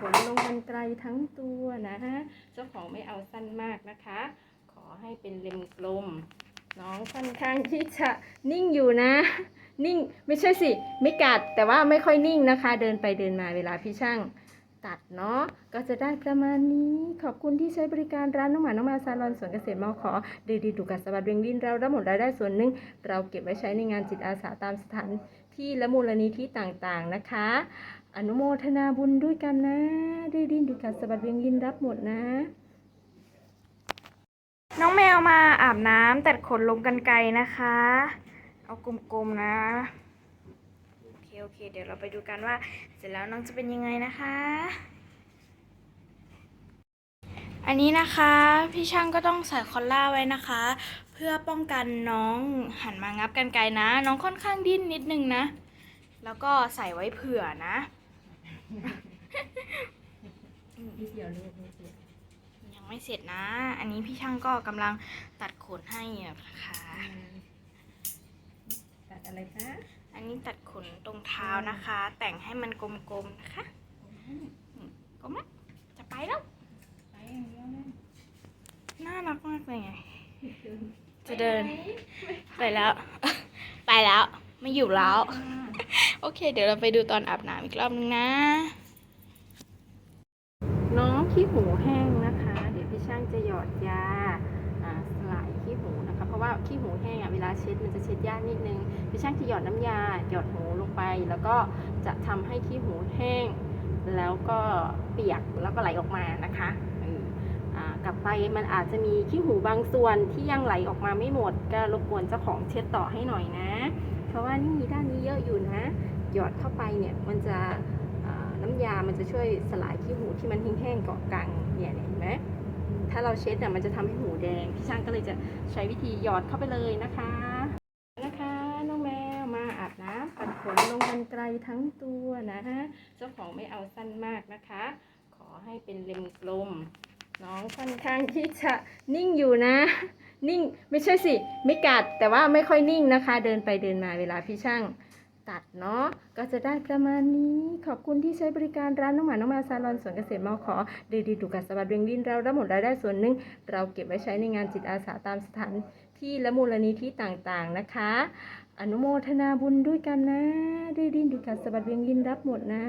ขนลงกันไกลทั้งตัวนะฮะเจ้าของไม่เอาสั้นมากนะคะ ขอให้เป็นเล็มกลม น้องค่อนข้างที่จะนิ่งอยู่นะ นิ่งไม่ใช่สิ ไม่กัดแต่ว่าไม่ค่อยนิ่งนะคะ เดินไปเดินมาเวลาพี่ช่าง ตัดเนาะก็จะได้ประมาณนี้ขอบคุณที่ใช้บริการร้านน้องหมาน้องแมาซาลอนสวนเกษตรมอขอดีดีดูกัสวัสดิ์เวียงดินเราได้หมดรายได้ส่วนหนึ่งเราเก็บไว้ใช้ในงานจิตอาสาตามสถานที่และมูลนิธิต่างๆนะคะ อนุโมทนาบุญด้วยกันนะดีดินดูกัสวัสดิ์เวียงดินรับหมดนะ น้องแมวมาอาบน้ำตัดขนลงกันไกลนะคะ เอากลมๆนะ เคโอเค เดี๋ยวเราไปดูกันว่า เสร็จแล้วน้องจะเป็นยังไงนะคะ อันนี้นะคะพี่ช่างก็ต้องใส่คอลล่าไว้นะคะ เพื่อป้องกันน้องหันมางับกันไกลนะ น้องค่อนข้างดิ้นนิดนึงนะ แล้วก็ใส่ไว้เผื่อนะยังไม่เสร็จนะ อันนี้พี่ช่างก็กำลังตัดขนให้นะคะ ตัดอะไรคะ นนี้ตัดขนตรงเท้านะคะ แต่งให้มันกลมๆนะคะอืมกลมแล้วจะไปแล้วไปอย่างเดียวนะน่ารักมากเลยไงจะเดิน ไปแล้ว ไปแล้วไม่อยู่แล้ว โอเค เดี๋ยวเราไปดูตอนอาบน้ำอีกรอบนึงนะ น้องขี้หูแห้งนะคะ เดี๋ยวพี่ช่างจะหยอดยาอ่าสลายขี้หูนะคะเพราะว่าขี้หูแห้งอะเวลาเช็ดมันจะเช็ดยากนิดนึงพี่ช่างจะหยอดน้ำยาหยอดหูลงไป แล้วก็จะทำให้ขี้หูแห้ง แล้วก็เปียกแล้วก็ไหลออกมานะคะกลับไปมันอาจจะมีขี้หูบางส่วนที่ยังไหลออกมาไม่หมด ก็รบกวนเจ้าของเช็ดต่อให้หน่อยนะ เพราะว่านี่มีด้านนี้เยอะอยู่นะ หยอดเข้าไปเนี่ยมันจะน้ำยามันจะช่วยสลายขี้หูที่มันแห้งๆเกาะกลางเนี่ยเนี่ยเห็นไหม ถ้าเราเช็ดเนี่ยมันจะทำให้หูแดง พี่ช่างก็เลยจะใช้วิธีหยอดเข้าไปเลยนะคะ นะคะ น้องแมวมาอาบน้ำปัดขนลงกันไกลทั้งตัวนะเจ้าของไม่เอาสั้นมากนะคะ ขอให้เป็นเล็มกลม น้องค่อนข้างที่จะนิ่งอยู่นะ นิ่งไม่ใช่สิ ไม่กัดแต่ว่าไม่ค่อยนิ่งนะคะ เดินไปเดินมาเวลาพี่ช่าง ตัดเนาะก็จะได้ประมาณนี้ ขอบคุณที่ใช้บริการร้านน้องหมาน้องแมวซาลอนสวนเกษตรมอขอดีดีดูกัดสวัสดิ์เวียงวินเราได้หมดรายได้ส่วนหนึ่งเราเก็บไว้ใช้ในงานจิตอาสาตามสถานที่และมูลนิธิต่างๆนะคะ อนุโมทนาบุญด้วยกันนะดีดินดูกัดสวัสดิ์เวียงวินรับหมดนะ